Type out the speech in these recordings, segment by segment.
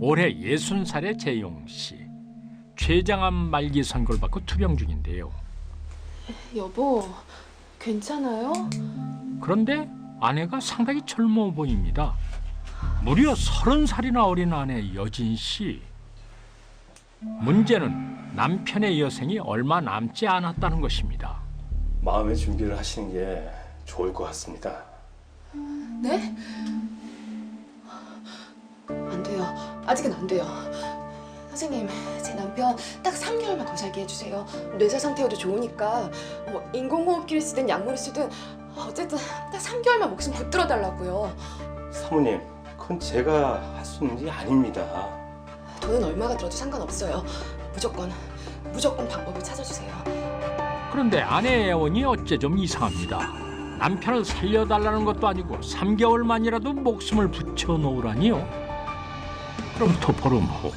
올해 60살의 재용 씨. 췌장암 말기 선고를 받고 투병 중인데요. 여보, 괜찮아요? 그런데 아내가 상당히 젊어 보입니다. 무려 서른 살이나 어린 아내 여진 씨. 문제는 남편의 여생이 얼마 남지 않았다는 것입니다. 마음의 준비를 하시는 게 좋을 것 같습니다. 네? 아직은 안 돼요. 선생님, 제 남편 딱 3개월만 더 살게 해주세요. 뇌자 상태여도 좋으니까 뭐 인공호흡기를 쓰든 약물을 쓰든 어쨌든 딱 3개월만 목숨 붙들어 달라고요. 사모님, 그건 제가 할 수 있는 게 아닙니다. 돈은 얼마가 들어도 상관없어요. 무조건 무조건 방법을 찾아주세요. 그런데 아내의 애원이 어째 좀 이상합니다. 남편을 살려달라는 것도 아니고 3개월만이라도 목숨을 붙여놓으라니요. 그로부터 보름 후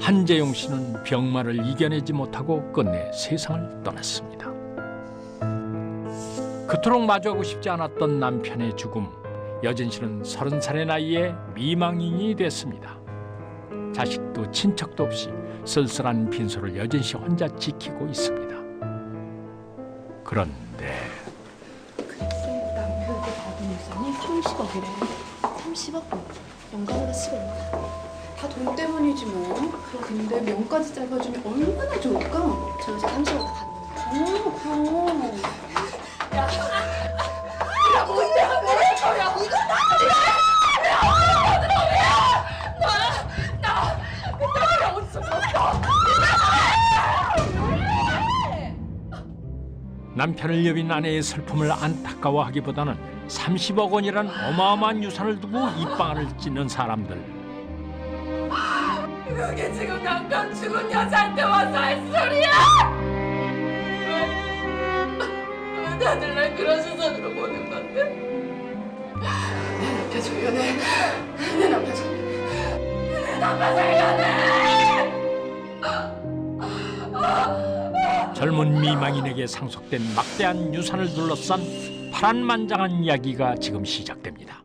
한재용 씨는 병마를 이겨내지 못하고 끝내 세상을 떠났습니다. 그토록 마주하고 싶지 않았던 남편의 죽음, 여진 씨는 서른 살의 나이에 미망인이 됐습니다. 자식도 친척도 없이 쓸쓸한 빈소를 여진 씨 혼자 지키고 있습니다. 그런데 남편한테 받은 유산이 30억이래. 30억? 연간으로 10억. 다 돈 때문이지 뭐. 근데 명까지 짧아주면 얼마나 좋을까? 저 여자 30억 다 받는 거야. 어, 그럼. 야, 야, 뭔데? 왜 저야? 이거 남편을 여빈 아내의 슬픔을 안타까워하기보다는 30억 원이란 어마어마한 유산을 두고 입방아를 찢는 사람들. 그게 지금 남편 죽은 여자한테 와서 할 소리야! 왜 다들 날 그런 시선으로 보는 건데? 내 남편 조연해. 내 남편 조연해. 내 남편 살려내! 젊은 미망인에게 상속된 막대한 유산을 둘러싼 파란만장한 이야기가 지금 시작됩니다.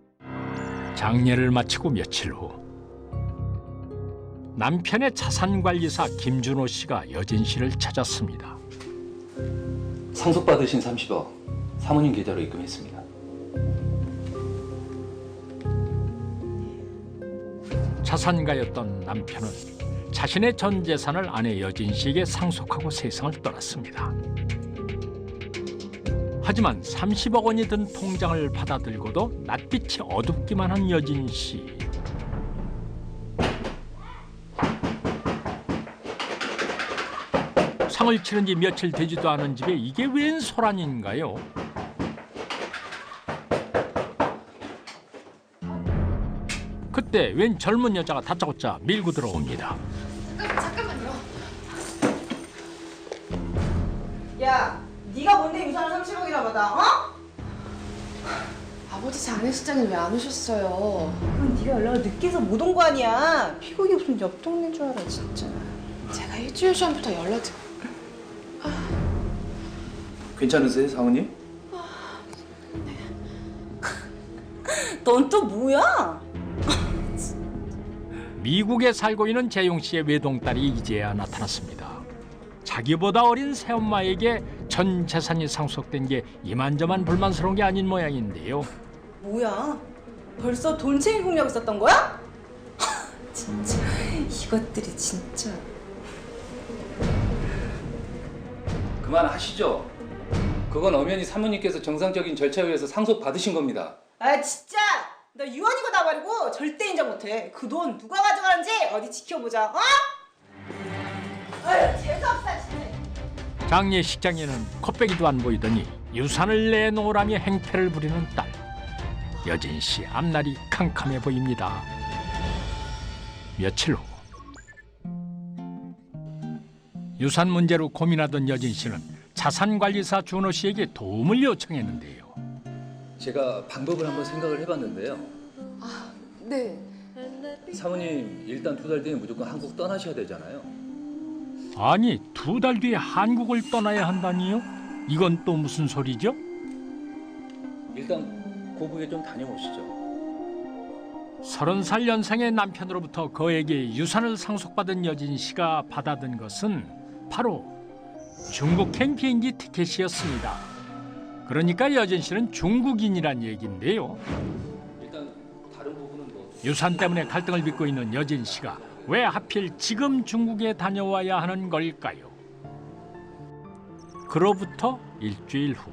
장례를 마치고 며칠 후 남편의 자산관리사 김준호 씨가 여진 씨를 찾았습니다. 상속받으신 30억 사모님 계좌로 입금했습니다. 자산가였던 남편은 자신의 전 재산을 아내 여진 씨에게 상속하고 세상을 떠났습니다. 하지만 30억 원이 든 통장을 받아들고도 낯빛이 어둡기만 한 여진 씨. 상을 치른 지 며칠 되지도 않은 집에 이게 웬 소란인가요? 그때 웬 젊은 여자가 다짜고짜 밀고 들어옵니다. 30억이나 받아? 어? 아버지 장례식장에 왜 안 오셨어요? 그럼 네가 연락을 늦게 해서 못 온 거 아니야. 피곤이 없으면 옆 동네인 줄 알아, 진짜. 제가 일주일 전부터 연락 드 괜찮으세요, 사모님? 넌 또 뭐야? 미국에 살고 있는 재용 씨의 외동딸이 이제야 나타났습니다. 자기보다 어린 새엄마에게 전 재산이 상속된 게 이만저만 불만스러운 게 아닌 모양인데요. 뭐야? 벌써 돈챙이 공략 있었던 거야? 진짜 이것들이 진짜. 그만하시죠. 그건 엄연히 사모님께서 정상적인 절차에 의해서 상속 받으신 겁니다. 아 진짜. 너 유언이고 나발이고 절대 인정 못해. 그 돈 누가 가져가는지 어디 지켜보자. 어? 아유 진짜. 장례식장에는 콧배기도 안 보이더니 유산을 내놓으라며 행패를 부리는 딸. 여진 씨 앞날이 캄캄해 보입니다. 며칠 후 유산 문제로 고민하던 여진 씨는 자산관리사 준호 씨에게 도움을 요청했는데요. 제가 방법을 한번 생각을 해봤는데요. 네. 사모님 일단 두 달 뒤에 무조건 한국 떠나셔야 되잖아요. 아니 두 달 뒤에 한국을 떠나야 한다니요? 이건 또 무슨 소리죠? 일단 고국에 좀 다녀오시죠. 서른 살 연상의 남편으로부터 그에게 유산을 상속받은 여진 씨가 받아든 것은 바로 중국행 비행기 티켓이었습니다. 그러니까 여진 씨는 중국인이란 얘기인데요. 일단 다른 부분은 뭐 유산 때문에 갈등을 빚고 있는 여진 씨가 왜 하필 지금 중국에 다녀와야 하는 걸까요? 그로부터 일주일 후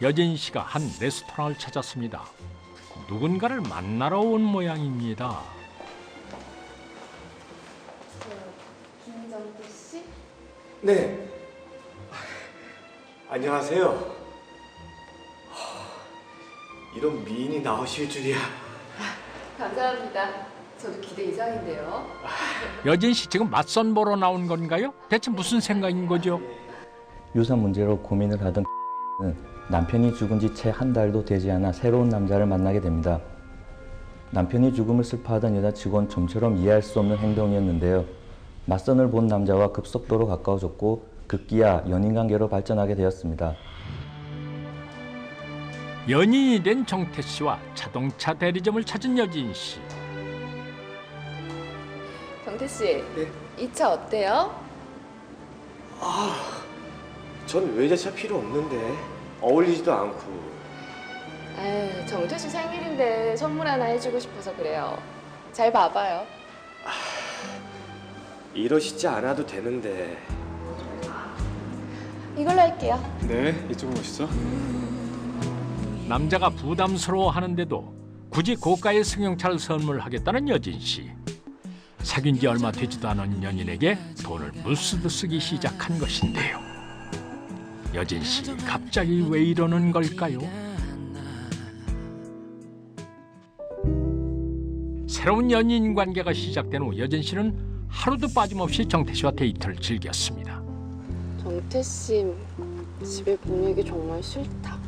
여진 씨가 한 레스토랑을 찾았습니다. 누군가를 만나러 온 모양입니다. 김정태 씨? 네. 안녕하세요. 하, 이런 미인이 나오실 줄이야. 감사합니다. 저도 기대 이상인데요. 여진 씨 지금 맞선 보러 나온 건가요? 대체 무슨 생각인 거죠? 유산 문제로 고민을 하던 는 남편이 죽은 지 채 한 달도 되지 않아 새로운 남자를 만나게 됩니다. 남편이 죽음을 슬퍼하던 여자 직원 좀처럼 이해할 수 없는 행동이었는데요. 맞선을 본 남자와 급속도로 가까워졌고 급기야 연인 관계로 발전하게 되었습니다. 연인이 된 정태 씨와 자동차 대리점을 찾은 여진 씨. 정태 씨, 네. 이 차 어때요? 전 외제차 필요 없는데 어울리지도 않고. 아유, 정태 씨 생일인데 선물 하나 해주고 싶어서 그래요. 잘 봐봐요. 이러시지 않아도 되는데. 이걸로 할게요. 네, 이쪽으로 오시죠. 남자가 부담스러워 하는데도 굳이 고가의 승용차를 선물하겠다는 여진 씨. 사귄 지 얼마 되지도 않은 연인에게 돈을 무스듯 쓰기 시작한 것인데요. 여진 씨 갑자기 왜 이러는 걸까요? 새로운 연인 관계가 시작된 후 여진 씨는 하루도 빠짐없이 정태 씨와 데이트를 즐겼습니다. 정태 씨 집에 보내기 정말 싫다.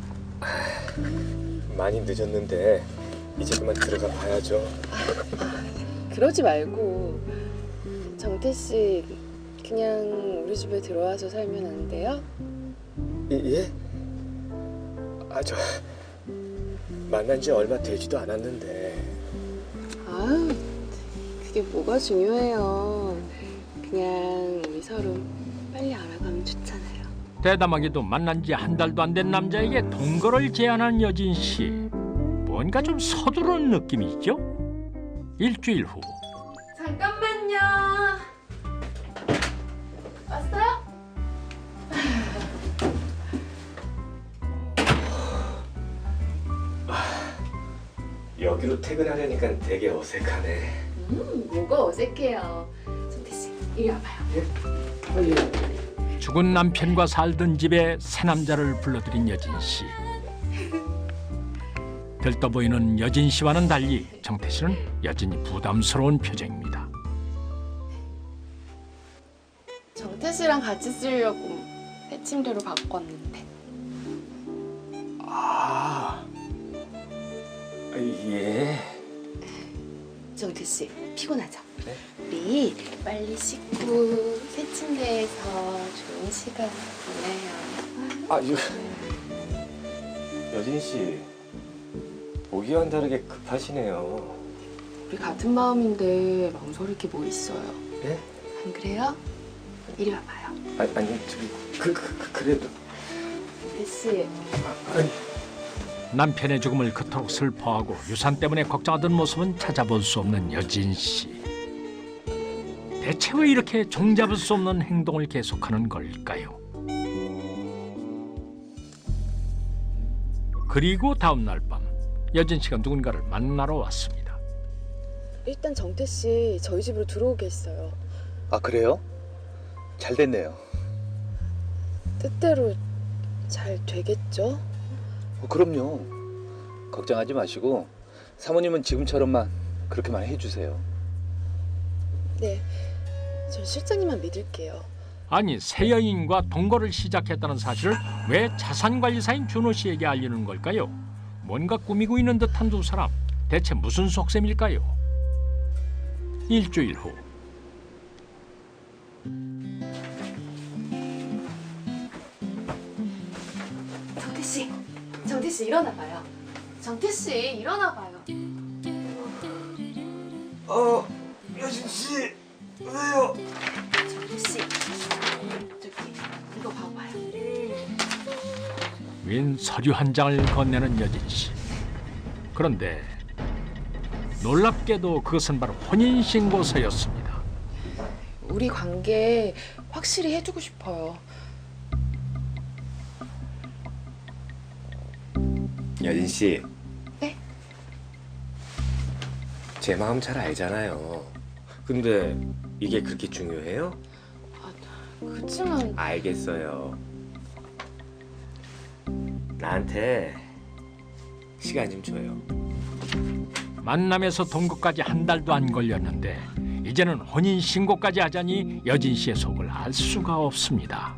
많이 늦었는데 이제 그만 들어가 봐야죠. 그러지 말고 정태 씨 그냥 우리 집에 들어와서 살면 안 돼요? 예? 아, 저 만난 지 얼마 되지도 않았는데. 아유, 그게 뭐가 중요해요. 그냥 우리 서로 빨리 알아가면 좋잖아요. 대담하게도 만난 지 한 달도 안 된 남자에게 동거를 제안한 여진 씨. 뭔가 좀 서두른 느낌이죠? 일주일 후 잠깐만요. 왔어요? 여기로 퇴근하려니까 되게 어색하네. 음, 뭐가 어색해요. 정태 씨, 이리 와봐요. 죽은 남편과 살던 집에 새 남자를 불러들인 여진 씨. 들떠 보이는 여진 씨와는 달리 정태 씨는 여전히 부담스러운 표정입니다. 정태 씨랑 같이 쓰려고 새 침대로 바꿨는데. 아, 예. 정태 씨, 피곤하죠? 네. 우리 빨리 씻고 새 침대에서 좋은 시간 보내요. 아, 유... 여진 씨 보기와는 다르게 급하시네요. 우리 같은 마음인데 망설일 게 뭐 있어요? 예? 안 그래요? 이리 와봐요. 아니, 아니 저기 그, 그, 그 그래도 정태 씨, 아니 남편의 죽음을 그토록 슬퍼하고 유산 때문에 걱정하던 모습은 찾아볼 수 없는 여진 씨. 대체 왜 이렇게 종잡을 수 없는 행동을 계속하는 걸까요? 그리고 다음 날 밤 여진 씨가 누군가를 만나러 왔습니다. 일단 정태 씨 저희 집으로 들어오게 했어요. 아 그래요? 잘 됐네요. 뜻대로 잘 되겠죠? 어, 그럼요. 걱정하지 마시고 사모님은 지금처럼만 그렇게만 해주세요. 네, 전 실장님만 믿을게요. 아니 새 여인과 동거를 시작했다는 사실을 왜 자산관리사인 준호 씨에게 알리는 걸까요? 뭔가 꾸미고 있는 듯한 두 사람 대체 무슨 속셈일까요? 일주일 후 정태 씨, 정태 씨 일어나 봐요. 정태 씨 일어나 봐요. 어, 여진 씨 왜요? 정태 씨 저기 이거 봐봐요. 윈 서류 한 장을 건네는 여진 씨. 그런데 놀랍게도 그것은 바로 혼인 신고서였습니다. 우리 관계 확실히 해주고 싶어요. 여진 씨. 네? 제 마음 잘 알잖아요. 근데 이게 그렇게 중요해요? 그렇지만 알겠어요. 나한테 시간 좀 줘요. 만남에서 동거까지 한 달도 안 걸렸는데 이제는 혼인 신고까지 하자니 여진 씨의 속을 알 수가 없습니다.